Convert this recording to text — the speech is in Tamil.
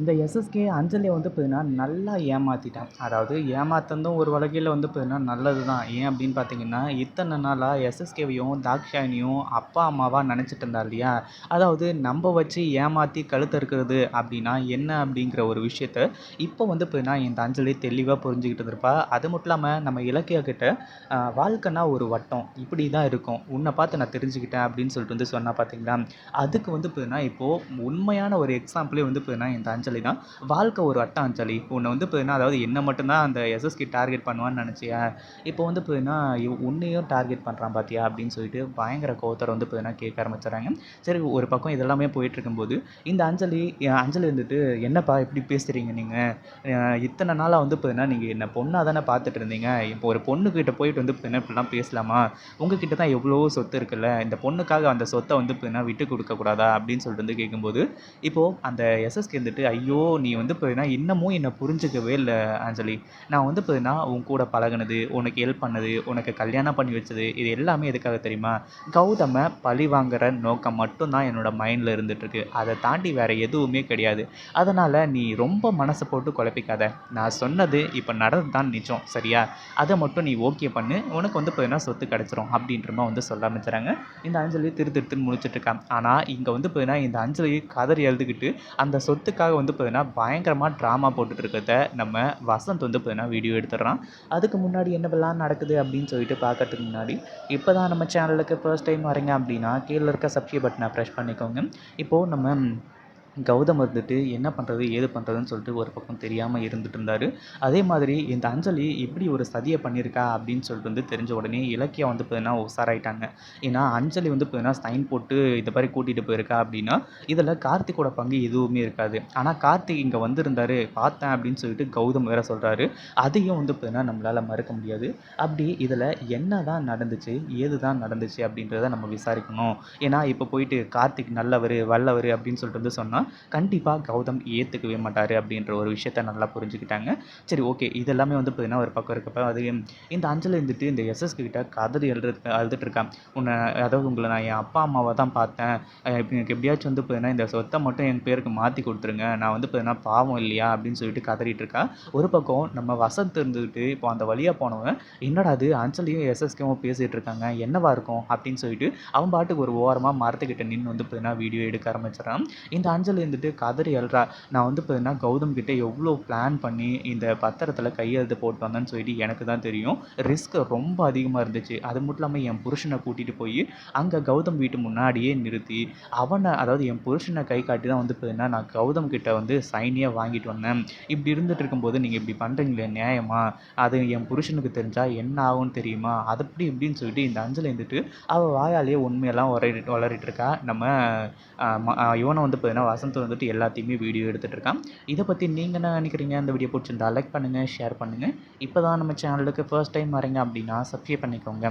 இந்த எஸ்எஸ்கே அஞ்சலியை வந்து பார்த்தீங்கன்னா நல்லா ஏமாற்றிட்டான் அதாவது ஏமாத்தந்தும் ஒரு வகையில் வந்து பார்த்தீங்கன்னா நல்லது தான் ஏன் அப்படின்னு பார்த்தீங்கன்னா இத்தனை நாளாக எஸ்எஸ்கேவையும் தாக்ஷாயினியும் அப்பா அம்மாவாக நினச்சிட்டு இருந்தா இல்லையா? அதாவது நம்ம வச்சு ஏமாற்றி கழுத்து இருக்கிறது அப்படின்னா என்ன அப்படிங்கிற ஒரு விஷயத்த இப்போ வந்து பார்த்தீங்கன்னா இந்த அஞ்சலி தெளிவாக புரிஞ்சுக்கிட்டு இருப்பா அது மட்டும் இல்லாமல் நம்ம இலக்கிய கிட்ட வாழ்க்கைனா ஒரு வட்டம். இப்படி தான் இருக்கும். உன்னை பார்த்து நான் தெரிஞ்சுக்கிட்டேன் அப்படின்னு சொல்லிட்டு வந்து சொன்னால் பார்த்தீங்களா அதுக்கு வந்து பார்த்தீங்கன்னா இப்போது உண்மையான ஒரு எக்ஸாம்பிளே வந்து பார்த்தீங்கன்னா இந்த அஞ்சலி தான். வாழ்க்கை ஒரு அட்டாஞ்சலி அஞ்சலி. உன்னை வந்து பார்த்தீங்கன்னா அதாவது என்ன மட்டும்தான் அந்த எஸ்எஸ்கி டார்கெட் பண்ணுவான்னு நினச்சியா. இப்போ வந்து பார்த்தீங்கன்னா உன்னையும் டார்கெட் பண்ணுறான் பார்த்தியா அப்படின்னு சொல்லிட்டு பயங்கர கோத்தரை வந்து பார்த்தீங்கன்னா கேட்க ஆரம்பிச்சிடுறாங்க. சரி ஒரு பக்கம் இதெல்லாமே போயிட்டு இருக்கும்போது இந்த அஞ்சலி அஞ்சலி வந்துட்டு என்னப்பா இப்படி பேசுகிறீங்க நீங்கள் இத்தனை நாளாக வந்து பார்த்தீங்கன்னா நீங்கள் என்ன பொண்ணாக தானே பார்த்துட்டு இருந்தீங்க? இப்போ ஒரு பொண்ணுக்கிட்ட போயிட்டு வந்து பார்த்தீங்கன்னா இப்படிலாம் பேசலாமா? உங்ககிட்ட தான் எவ்வளோ சொத்து இருக்குல்ல? இந்த பொண்ணுக்காக அந்த சொத்தை வந்து பார்த்தீங்கன்னா விட்டு கொடுக்கக்கூடாதா அப்படின்னு சொல்லிட்டு வந்து கேட்கும்போது இப்போது அந்த எஸ்எஸ்கே வந்துட்டு ஐயோ நீ வந்து பார்த்தீங்கன்னா இன்னமும் என்னை புரிஞ்சுக்கவே இல்லை அஞ்சலி. நான் வந்து பார்த்தீங்கன்னா உன் கூட பழகுனது உனக்கு ஹெல்ப் பண்ணது உனக்கு கல்யாணம் பண்ணி வச்சது இது எல்லாமே எதுக்காக தெரியுமா? கௌதமை பழி வாங்குற நோக்கம் மட்டும்தான் என்னோட மைண்டில் இருந்துகிட்ருக்கு அதை தாண்டி வேறு எதுவுமே கிடையாது. அதனால் நீ ரொம்ப மனசை போட்டு குழப்பிக்காத. நான் சொன்னது இப்போ நடந்து தான் நிச்சம் சரியா? அதை மட்டும் நீ ஓகே பண்ணு. உனக்கு வந்து பார்த்தீங்கன்னா சொத்து கிடச்சிரும் அப்படின்றமா வந்து சொல்ல ஆரம்பிச்சுறாங்க இந்த அஞ்சலி திரு திருத்துன்னு முடிச்சிட்டு இருக்கான். ஆனால் இங்கே வந்து பார்த்தீங்கன்னா இந்த அஞ்சலி கதறி எழுதுக்கிட்டு அந்த சொத்துக்காக வந்து பார்த்தீங்கன்னா பயங்கரமாக ட்ராமா போட்டுட்டு இருக்கிறத நம்ம வசந்த் வந்து பார்த்தீங்கன்னா வீடியோ எடுத்துடுறான். அதுக்கு முன்னாடி என்னவெல்லாம் நடக்குது அப்படின்னு சொல்லிட்டு பார்க்கறதுக்கு முன்னாடி இப்போ தான் நம்ம சேனலுக்கு ஃபர்ஸ்ட் டைம் வரீங்க அப்படின்னா கீழே இருக்க சப்ஸ்கிரைப் பட்டனை ப்ரெஷ் பண்ணிக்கோங்க. இப்போது நம்ம கௌதம் வந்துட்டு என்ன பண்ணுறது ஏது பண்ணுறதுன்னு சொல்லிட்டு ஒரு பக்கம் தெரியாமல் இருந்துட்டு இருந்தார் அதே மாதிரி இந்த அஞ்சலி இப்படி ஒரு சதியை பண்ணியிருக்கா அப்படின்னு சொல்லிட்டு வந்து தெரிஞ்ச உடனே இலக்கியா வந்து பார்த்தீங்கன்னா உஷாராயிட்டாங்க ஏன்னா அஞ்சலி வந்து பார்த்தீங்கன்னா சைன் போட்டு இந்த மாதிரி கூட்டிகிட்டு போயிருக்கா அப்படின்னா இதில் கார்த்திகோட பங்கு எதுவுமே இருக்காது. ஆனால் கார்த்திக் இங்கே வந்திருந்தாரு பார்த்தேன் அப்படின்னு சொல்லிட்டு கௌதம் வேற சொல்கிறாரு அதையும் வந்து பார்த்தீங்கன்னா நம்மளால் மறுக்க முடியாது. அப்படி இதில் என்ன தான் நடந்துச்சு ஏது தான் நடந்துச்சு அப்படின்றத நம்ம விசாரிக்கணும். ஏன்னா இப்போ போயிட்டு கார்த்திக் நல்லவர் வல்லவர் அப்படின்னு சொல்லிட்டு வந்து சொன்னால் கண்டிப்பாக கௌதம் ஏற்றுக்கவே மாட்டார் அப்படின்ற ஒரு விஷயத்த நல்லா புரிஞ்சுக்கிட்டாங்க. சரி ஓகே இதெல்லாமே வந்து பார்த்தீங்கன்னா ஒரு பக்கம் இருக்கப்போ அது இந்த அஞ்சலி இருந்துட்டு இந்த எஸ்எஸ்கே கிட்ட கதறி எழுது அழுதுட்டு இருக்கான். உன்னை அதாவது உங்களை நான் என் அப்பா அம்மாவை தான் பார்த்தேன். எனக்கு எப்படியாச்சும் வந்து பார்த்தீங்கன்னா இந்த சொத்தை மட்டும் என் பேருக்கு மாற்றி கொடுத்துருங்க. நான் வந்து பார்த்தீங்கன்னா பாவம் இல்லையா அப்படின்னு சொல்லிட்டு கதறிட்டு இருக்கா. ஒரு பக்கம் நம்ம வசந்த் இருந்துக்கிட்டு இப்போ அந்த வழியாக போனவன் என்னடா அது அஞ்சலியும் எஸ்எஸ்கேவும் பேசிகிட்டு இருக்காங்க. என்னவா இருக்கும்? அப்படின்னு சொல்லிட்டு அவன் பாட்டுக்கு ஒரு ஓரமாக மரத்துக்கிட்ட நின்று வந்து பார்த்தீங்கன்னா வீடியோ எடுக்க ஆரம்பிச்சிடறான். இந்த அஞ்சல் இருந்துட்டு கதறி அழுறா. நான் வந்து பார்த்தீங்கன்னா கௌதம் கிட்டே எவ்வளோ பிளான் பண்ணி இந்த பத்திரத்தில் கையெழுத்து போட்டு வந்தேன்னு சொல்லிட்டு எனக்கு தான் தெரியும். ரிஸ்க் ரொம்ப அதிகமாக இருந்துச்சு. அது மட்டும் இல்லாமல் என் புருஷனை கூட்டிகிட்டு போய் அங்கே கௌதம் வீட்டு முன்னாடியே நிறுத்தி அவனை அதாவது என் புருஷனை கை காட்டி தான் வந்து பார்த்தீங்கன்னா நான் கௌதம் கிட்ட வந்து சைனியாக வாங்கிட்டு வந்தேன். இப்படி இருந்துட்டு இருக்கும்போது நீங்கள் இப்படி பண்ணுறீங்களே நியாயமா? அது என் புருஷனுக்கு தெரிஞ்சால் என்ன ஆகும்னு தெரியுமா? அது அப்படி இப்படின்னு சொல்லிட்டு இந்த அஞ்சலி இருந்துட்டு அவள் வாயாலேயே உண்மையெல்லாம் வளரிட்டு வளரிட்டு இருக்கா. நம்ம இவனை வந்து பார்த்தீங்கன்னா வசந்த் வந்துட்டு எல்லாத்தையுமே வீடியோ எடுத்துகிட்டு இருக்கான். இதை பற்றி நீங்கள் என்ன நினைக்கிறீங்க? அந்த வீடியோ பிடிச்சிருந்தா லைக் பண்ணுங்கள் ஷேர் பண்ணுங்கள் இப்போ தான் நம்ம சேனலுக்கு ஃபர்ஸ்ட் டைம் வரீங்க அப்படின்னா சப்ஸ்கிரைப் பண்ணிக்கோங்க.